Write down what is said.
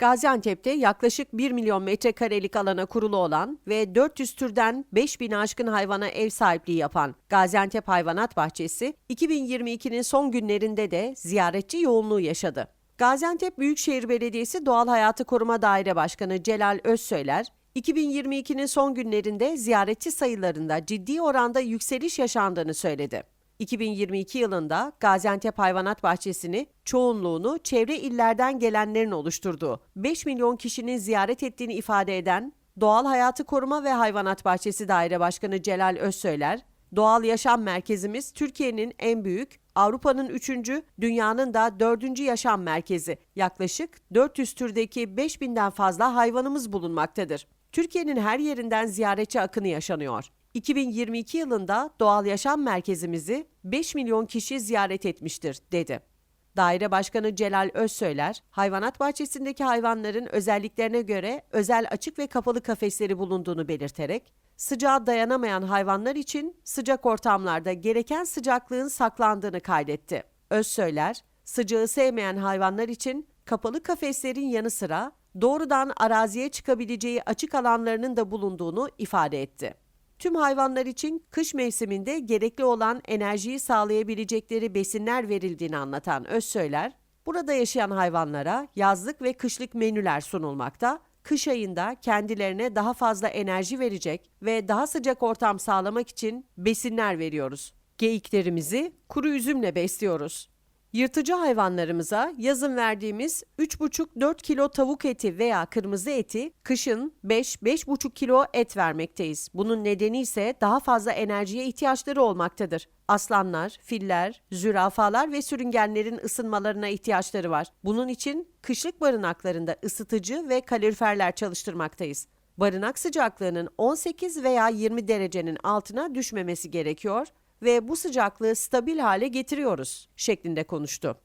Gaziantep'te yaklaşık 1 milyon metrekarelik alana kurulu olan ve 400 türden 5000 aşkın hayvana ev sahipliği yapan Gaziantep Hayvanat Bahçesi, 2022'nin son günlerinde de ziyaretçi yoğunluğu yaşadı. Gaziantep Büyükşehir Belediyesi Doğal Hayatı Koruma Daire Başkanı Celal Özsöyler, 2022'nin son günlerinde ziyaretçi sayılarında ciddi oranda yükseliş yaşandığını söyledi. 2022 yılında Gaziantep Hayvanat Bahçesi'ni çoğunluğunu çevre illerden gelenlerin oluşturduğu 5 milyon kişinin ziyaret ettiğini ifade eden Doğal Hayatı Koruma ve Hayvanat Bahçesi Daire Başkanı Celal Özsöyler, Doğal Yaşam Merkezimiz Türkiye'nin en büyük, Avrupa'nın üçüncü, dünyanın da dördüncü yaşam merkezi. Yaklaşık 400 türdeki 5000'den fazla hayvanımız bulunmaktadır. Türkiye'nin her yerinden ziyaretçi akını yaşanıyor. 2022 yılında Doğal Yaşam Merkezimizi 5 milyon kişi ziyaret etmiştir, dedi. Daire Başkanı Celal Özsöyler, hayvanat bahçesindeki hayvanların özelliklerine göre özel açık ve kapalı kafesleri bulunduğunu belirterek, sıcağa dayanamayan hayvanlar için sıcak ortamlarda gereken sıcaklığın saklandığını kaydetti. Özsöyler, sıcağı sevmeyen hayvanlar için kapalı kafeslerin yanı sıra doğrudan araziye çıkabileceği açık alanlarının da bulunduğunu ifade etti. Tüm hayvanlar için kış mevsiminde gerekli olan enerjiyi sağlayabilecekleri besinler verildiğini anlatan Özsöyler, burada yaşayan hayvanlara yazlık ve kışlık menüler sunulmakta, kış ayında kendilerine daha fazla enerji verecek ve daha sıcak ortam sağlamak için besinler veriyoruz. Geyiklerimizi kuru üzümle besliyoruz. Yırtıcı hayvanlarımıza yazın verdiğimiz 3,5-4 kilo tavuk eti veya kırmızı eti kışın 5-5,5 kilo et vermekteyiz. Bunun nedeni ise daha fazla enerjiye ihtiyaçları olmaktadır. Aslanlar, filler, zürafalar ve sürüngenlerin ısınmalarına ihtiyaçları var. Bunun için kışlık barınaklarında ısıtıcı ve kaloriferler çalıştırmaktayız. Barınak sıcaklığının 18 veya 20 derecenin altına düşmemesi gerekiyor ve bu sıcaklığı stabil hale getiriyoruz şeklinde konuştu.